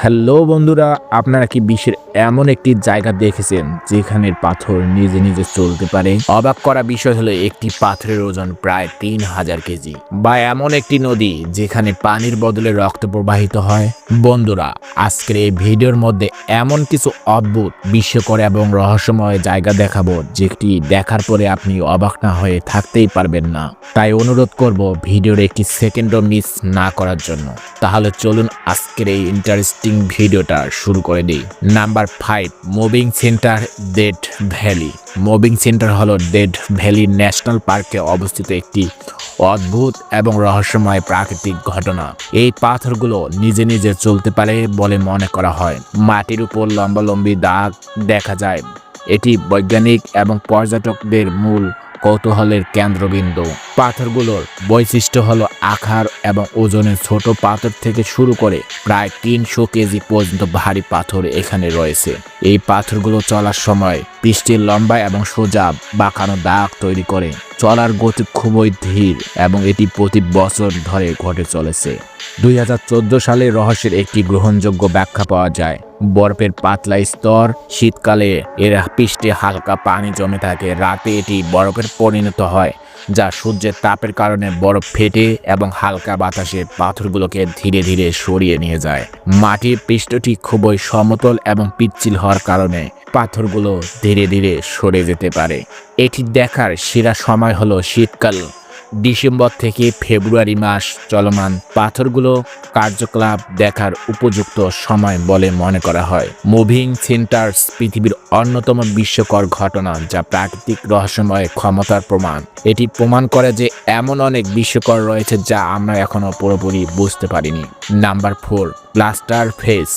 Hello বন্ধুরা, আপনারা কি বিশ্বের এমন একটি জায়গা দেখেছেন যেখানে পাথর নিজে নিজে চলতে পারে? অবাক করা বিষয় হলো একটি পাথরের ওজন প্রায় তিন হাজার কেজি বা এমন একটি নদী যেখানে পানির বদলে রক্ত প্রবাহিত হয়। বন্ধুরা, আজকের এই ভিডিওর মধ্যে এমন কিছু অদ্ভুত, বিস্ময়কর এবং রহস্যময় জায়গা দেখাবো যেটি দেখার পরে আপনি অবাক না হয়ে থাকতেই পারবেন না। তাই অনুরোধ করব ভিডিওর একটি সেকেন্ডও মিস না করার জন্য। তাহলে চলুন আজকের এই ইন্টারেস্টিং ভিডিওটা শুরু করে দিই। Number five moving centre dead valley moving centre হলো ডেড ভ্যালি ন্যাশনাল পার্কে অবস্থিত একটি অদ্ভুত এবং রহস্যময় প্রাকৃতিক ঘটনা। এই পাথরগুলো নিজে নিজে চলতে পারে বলে মনে করা হয়। মাটির উপর লম্বালম্বি দাগ দেখা যায়। এটি বৈজ্ঞানিক এবং পর্যটকদের মূল কৌতূহলের কেন্দ্রবিন্দু। পাথরগুলোর বৈশিষ্ট্য হলো আকার এবং ওজনের ছোট পাথর থেকে শুরু করে প্রায় তিনশো কেজি পর্যন্ত ভারী পাথর এখানে রয়েছে। এই পাথরগুলো চলার সময় পৃষ্ঠের লম্বা এবং সোজা বাঁকানো দাগ তৈরি করে। চলার গতি খুবই ধীর এবং এটি প্রতি বছর ধরে ঘটে চলেছে। দুই হাজার চোদ্দ সালে রহস্যের একটি গ্রহণযোগ্য ব্যাখ্যা পাওয়া যায়। বরফের পাতলা স্তর, শীতকালে এর পৃষ্ঠে হালকা পানি জমে থাকে। রাতে এটি বরফের পরিণত হয়, যা সূর্যের তাপের কারণে বরফ ফেটে এবং হালকা বাতাসে পাথরগুলোকে ধীরে ধীরে সরিয়ে নিয়ে যায়। মাটির পৃষ্ঠটি খুবই সমতল এবং পিচ্ছিল হওয়ার কারণে পাথরগুলো ধীরে ধীরে সরে যেতে পারে। এটি দেখার সেরা সময় হলো শীতকাল। ডিসেম্বর থেকে ফেব্রুয়ারি মাস চলমান পাথরগুলো কার্যকলাপ দেখার উপযুক্ত সময় বলে মনে করা হয়। মুভিং সেন্টার্স পৃথিবীর অন্যতম বিস্ময়কর ঘটনা যা প্রাকৃতিক রহস্যময় ক্ষমতার প্রমাণ। এটি প্রমাণ করে যে এমন অনেক বিস্ময়কর রয়েছে যা আমরা এখনও পুরোপুরি বুঝতে পারিনি। Number four plaster face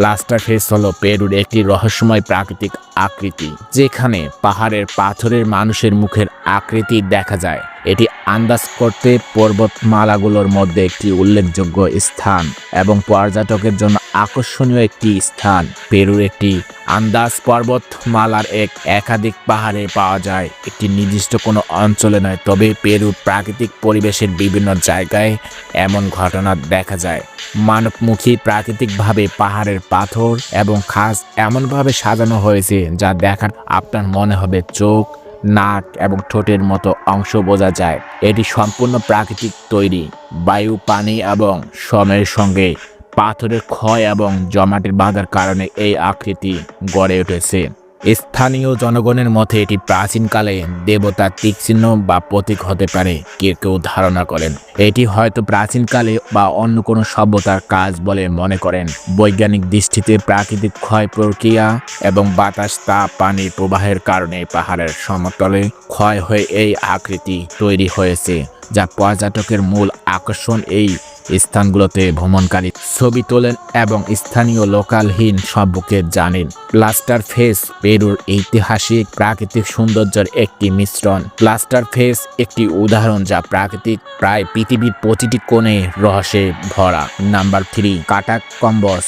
plaster face হলো পেরুর একটি রহস্যময় প্রাকৃতিক আকৃতি, যেখানে পাহাড়ের পাথরের মানুষের মুখের আকৃতি দেখা যায়। এটি আন্দাজ করতে পর্বতমালাগুলোর মধ্যে একটি উল্লেখযোগ্য স্থান এবং পর্যটকের জন্য আকর্ষণীয় একটি স্থান। পেরুর একটি আন্দাজ পর্বতমালার এক একাধিক পাহাড়ে পাওয়া যায়। একটি নির্দিষ্ট কোনো অঞ্চলে নয়, তবে পেরুর প্রাকৃতিক পরিবেশের বিভিন্ন জায়গায় এমন ঘটনা দেখা যায়। মানবমুখী প্রাকৃতিকভাবে পাহাড়ের পাথর এবং খাস এমনভাবে সাজানো হয়েছে যা দেখার আপনার মনে হবে চোখ নাক এবং ঠোঁটের মতো অংশ বোঝা যায়। এটি সম্পূর্ণ প্রাকৃতিক তৈরি। বায়ু, পানি এবং সময়ের সঙ্গে পাথরের ক্ষয় এবং জমাটের বাঁধার কারণে এই আকৃতি গড়ে উঠেছে। স্থানীয় জনগণের মতে এটি প্রাচীনকালে দেবতার তীক্ষ্ণ বা প্রতীক হতে পারে, কেউ কেউ ধারণা করেন। এটি হয়তো প্রাচীনকালে বা অন্য কোনো সভ্যতার কাজ বলে মনে করেন। বৈজ্ঞানিক দৃষ্টিতে প্রাকৃতিক ক্ষয় প্রক্রিয়া এবং বাতাস, তাপ, পানি প্রবাহের কারণে পাহাড়ের সমতলে ক্ষয় হয়ে এই আকৃতি তৈরি হয়েছে, যা পর্যটকের মূল আকর্ষণ। এই স্থানগুলোতে ভ্রমণকারী ছবি তোলেন এবং স্থানীয় লোকালহীন সম্পর্কে জানেন। প্লাস্টার ফেস পেরুর ঐতিহাসিক প্রাকৃতিক সৌন্দর্যের একটি মিশ্রণ। প্লাস্টার ফেস একটি উদাহরণ যা প্রাকৃতিক, প্রায় পৃথিবীর প্রতিটি কোণে রহস্যে ভরা। নাম্বার থ্রি কাটাক কম্বস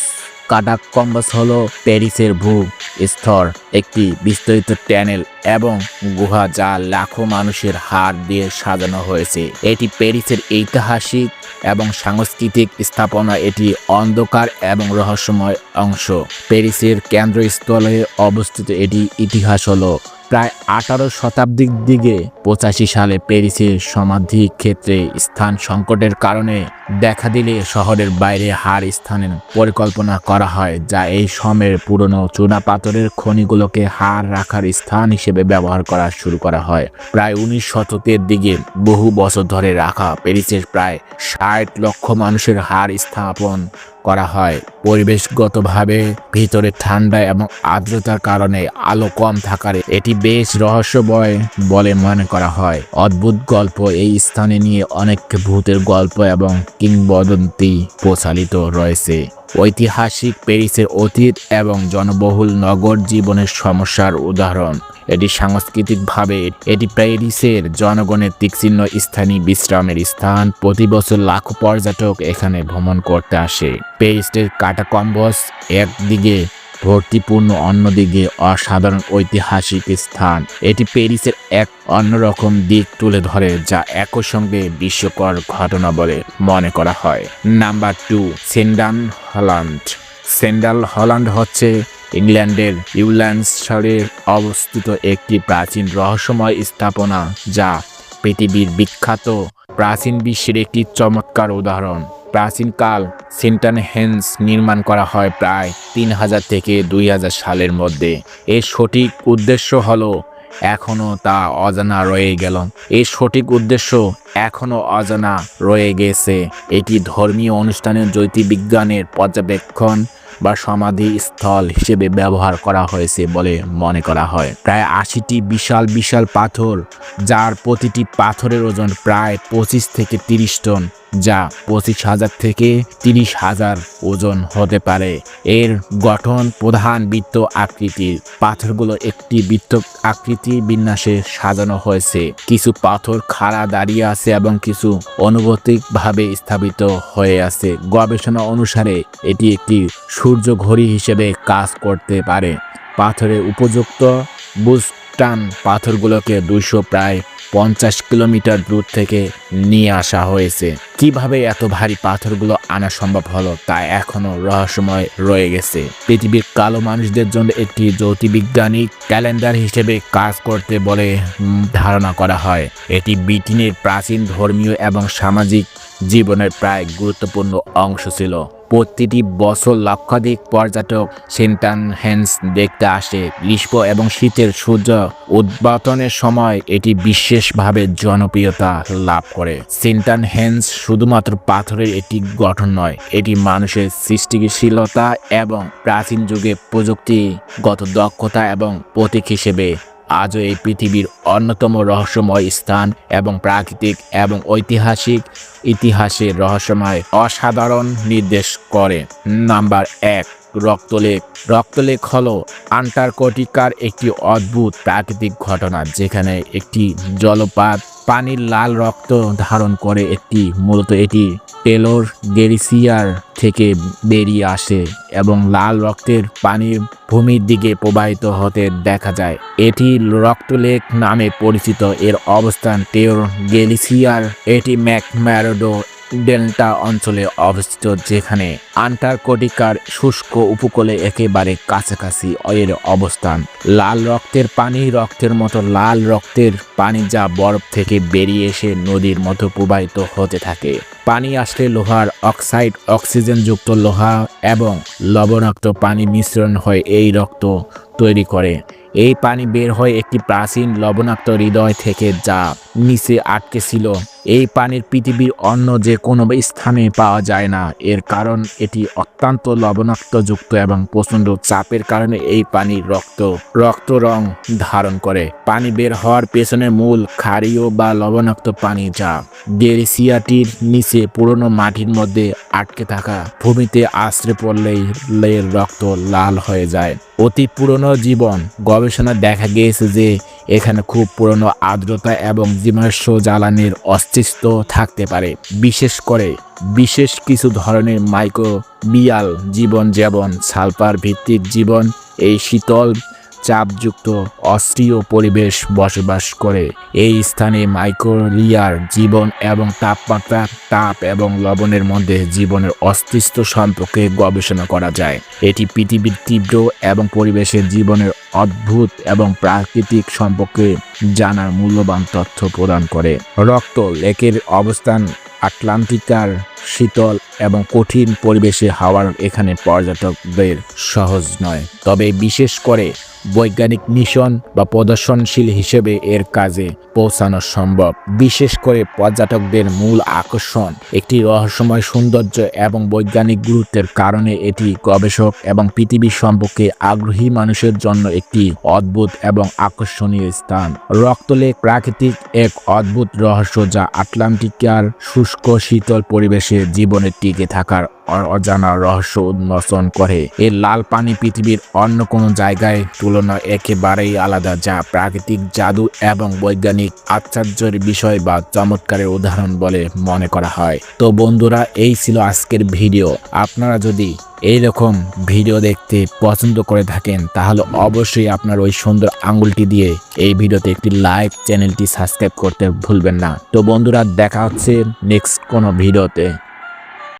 কাটাক কম্বাস হল প্যারিসের ভূ স্তর, একটি বিস্তারিত ট্যানেল এবং গুহা যা লাখো মানুষের হাড় দিয়ে সাজানো হয়েছে। এটি প্যারিসের ঐতিহাসিক এবং সাংস্কৃতিক স্থাপনা। এটি অন্ধকার এবং রহস্যময় অংশ। প্যারিসের কেন্দ্রস্থলে অবস্থিত এটি ইতিহাস হলো প্রায় আঠারো শতাব্দীর দিকে পঁচাশি সালে প্যারিসের সমাধি ক্ষেত্রে স্থান সংকটের কারণে দেখা দিলে শহরের বাইরে হার স্থানের পরিকল্পনা করা হয়, যা এই সময়ের পুরনো চুনাপাথরের খনিগুলোকে হার রাখার স্থান হিসেবে ব্যবহার করা শুরু করা হয়। প্রায় উনিশ শতকের দিকে বহু বছর ধরে রাখা প্যারিসের প্রায় ষাট লক্ষ মানুষের হার স্থাপন করা হয়। পরিবেশগতভাবে ভিতরে ঠান্ডা এবং আর্দ্রতার কারণে আলো কম থাকার এটি বেশ রহস্যময় বলে মনে করা হয়। অদ্ভুত গল্প এই স্থানে নিয়ে অনেক ভূতের গল্প এবং কিংবদন্তি প্রচালিত রয়েছে। ঐতিহাসিক প্যারিসের অতীত এবং জনবহুল নগর জীবনের সমস্যার উদাহরণ। এটি সাংস্কৃতিকভাবে এটি প্যারিসের জনগণের তীক্ষ্ণ স্থানীয় বিশ্রামের স্থান। প্রতি বছর লাখো পর্যটক এখানে ভ্রমণ করতে আসে। প্যারিসের কাটাকম্বস একদিকে ভর্তিপূর্ণ, অন্যদিকে অসাধারণ ঐতিহাসিক স্থান। এটি প্যারিসের এক অন্যরকম দিক তুলে ধরে, যা একই সঙ্গে বিস্ময়কর ঘটনা বলে মনে করা হয়। নাম্বার টু সেন্ডান হল্যান্ড। সেন্ডাল হল্যান্ড হচ্ছে ইংল্যান্ডের ইউল্যান্ডশারে অবস্থিত একটি প্রাচীন রহস্যময় স্থাপনা, যা পৃথিবীর বিখ্যাত প্রাচীন বিশ্বের একটি চমৎকার উদাহরণ। প্রাচীনকাল সেন্টান হেন্স নির্মাণ করা হয় প্রায় তিন হাজার থেকে দুই হাজার সালের মধ্যে। এর সঠিক উদ্দেশ্য হলো এখনও তা অজানা রয়ে গেল। এর সঠিক উদ্দেশ্য এখনও অজানা রয়ে গেছে। এটি ধর্মীয় অনুষ্ঠানের জ্যোতির্বিজ্ঞানের পর্যবেক্ষণ বা সমাধি স্থল হিসেবে ব্যবহার করা হয়েছে বলে মনে করা হয়। প্রায় আশিটি বিশাল বিশাল পাথর, যার প্রতিটি পাথরের ওজন প্রায় পঁচিশ থেকে তিরিশ টন। যা পঁচিশ হাজার থেকে তিরিশ হাজার ওজন হতে পারে। এর গঠন প্রধান বৃত্ত আকৃতির। পাথরগুলো একটি বৃত্ত আকৃতি বিন্যাসে সাজানো হয়েছে। কিছু পাথর খাড়া দাঁড়িয়ে আছে এবং কিছু অনুভূতিকভাবে স্থাপিত হয়ে আছে। গবেষণা অনুসারে এটি একটি সূর্য ঘড়ি হিসেবে কাজ করতে পারে। পাথরের উপযুক্ত বুস্টান পাথরগুলোকে দুইশো প্রায় পঞ্চাশ কিলোমিটার দূর থেকে নিয়ে আসা হয়েছে। কীভাবে এত ভারী পাথরগুলো আনা সম্ভব হলো তা এখনও রহস্যময় রয়ে গেছে। পৃথিবীর কালো মানুষদের জন্য একটি জ্যোতির্বিজ্ঞানী ক্যালেন্ডার হিসেবে কাজ করতে বলে ধারণা করা হয়। এটি ব্রিটেনের প্রাচীন ধর্মীয় এবং সামাজিক জীবনের প্রায় গুরুত্বপূর্ণ অংশ ছিল। প্রতিটি বছর লক্ষাধিক পর্যটক সেন্টান হ্যান্স দেখতে আসে। গ্রীষ্ম এবং শীতের সূর্য উদ্বাটনের সময় এটি বিশেষভাবে জনপ্রিয়তা লাভ করে। সেন্টান হ্যান্স শুধুমাত্র পাথরের একটি গঠন নয়, এটি মানুষের সৃষ্টিশীলতা এবং প্রাচীন যুগে প্রযুক্তিগত দক্ষতা এবং প্রতীক হিসেবে আজও এই পৃথিবীর অন্যতম রহস্যময় স্থান এবং প্রাকৃতিক এবং ঐতিহাসিক ইতিহাসের রহস্যময় অসাধারণ নির্দেশ করে। নাম্বার এক রক্তলেখ রক্তলেখ হলো আন্টার্কটিকার একটি অদ্ভুত প্রাকৃতিক ঘটনা, যেখানে একটি জলপাত পানির লাল রক্ত ধারণ করে একটি, মূলত এটি টেলর গেরিসিয়ার থেকে বেরিয়ে আসে এবং লাল রক্তের পানির ভূমির দিকে প্রবাহিত হতে দেখা যায়। এটি রক্তলেক নামে পরিচিত। এর অবস্থান টেলর গেলিসিয়ার এটি ম্যাকম্যারোডো ডেল্টা অঞ্চলে অবস্থিত, যেখানে আন্টার্কটিকার শুষ্ক উপকূলে একেবারে কাছাকাছি এর অবস্থান। লাল রক্তের পানি রক্তের মতো, লাল রক্তের পানি যা বরফ থেকে বেরিয়ে এসে নদীর মতো প্রবাহিত হতে থাকে। পানি আসলে লোহার অক্সাইড, অক্সিজেনযুক্ত লোহা এবং লবণাক্ত পানি মিশ্রণ হয়ে এই রক্ত তৈরি করে। এই পানি বের হয় একটি প্রাচীন লবণাক্ত হৃদয় থেকে যা নিচে আটকে ছিল। এই পানির পৃথিবীর অন্য যে কোনো স্থানে পাওয়া যায় না। এর কারণ এটি অত্যন্ত লবণাক্তযুক্ত এবং প্রচণ্ড চাপের কারণে এই পানির রক্ত রক্ত রং ধারণ করে। পানি বের হওয়ার পেছনে মূল ক্ষারীয় বা লবণাক্ত পানি যা গেরিসিয়াটির নিচে পুরনো মাটির মধ্যে আটকে থাকা ভূমিতে আশ্রে পড়লেই রক্ত লাল হয়ে যায়। অতি পুরনো জীবন গবেষণা দেখা গিয়েছে যে এখানে খুব পুরনো আর্দ্রতা এবং জীবাশ্ম জ্বালানির অস্তিত্ব থাকতে পারে। বিশেষ করে বিশেষ কিছু ধরনের মাইক্রোবিয়াল জীবন যেমন সালফার ভিত্তিক জীবন, এই শীতল চাপযুক্ত অস্ট্রীয় পরিবেশ বসবাস করে। এই স্থানে মাইক্রোলিয়ার জীবন এবং তাপমাত্রা, তাপ এবং লবণের মধ্যে জীবনের অস্তিত্ব সম্পর্কে গবেষণা করা যায়। এটি পৃথিবীর তীব্র এবং পরিবেশের জীবনের অদ্ভুত এবং প্রাকৃতিক সম্পর্কে জানার মূল্যবান তথ্য প্রদান করে। রক্ত, লেকের অবস্থান, আটলান্টিকার শীতল এবং কঠিন পরিবেশে হাওয়ার এখানে পর্যটকদের সহজ নয়। তবে বিশেষ করে বৈজ্ঞানিক মিশন বা প্রদর্শনশীল হিসেবে এর কাজে পৌঁছানো সম্ভব। বিশেষ করে পর্যটকদের মূল আকর্ষণ একটি রহস্যময় সৌন্দর্য এবং বৈজ্ঞানিক গুরুত্বের কারণে এটি গবেষক এবং পৃথিবী সম্পর্কে আগ্রহী মানুষের জন্য একটি অদ্ভুত এবং আকর্ষণীয় স্থান। রক্তলেক প্রাকৃতিক এক অদ্ভুত রহস্য যা আটলান্টিকার শুষ্ক শীতল পরিবেশে জীবনে টিকে থাকার অজানা রহস্য উন্মোচন করে। এর লাল পানি পৃথিবীর অন্য কোনো জায়গায় তুলনায় একেবারেই আলাদা, যা প্রাকৃতিক জাদু এবং বৈজ্ঞানিক আশ্চর্যের বিষয় বা চমৎকারের উদাহরণ বলে মনে করা হয়। তো বন্ধুরা, এই ছিল আজকের ভিডিও। আপনারা যদি এইরকম ভিডিও দেখতে পছন্দ করে থাকেন, তাহলে অবশ্যই আপনার ওই সুন্দর আঙ্গুলটি দিয়ে এই ভিডিওতে একটি লাইক, চ্যানেলটি সাবস্ক্রাইব করতে ভুলবেন না। তো বন্ধুরা, দেখা হচ্ছে নেক্সট কোনো ভিডিওতে।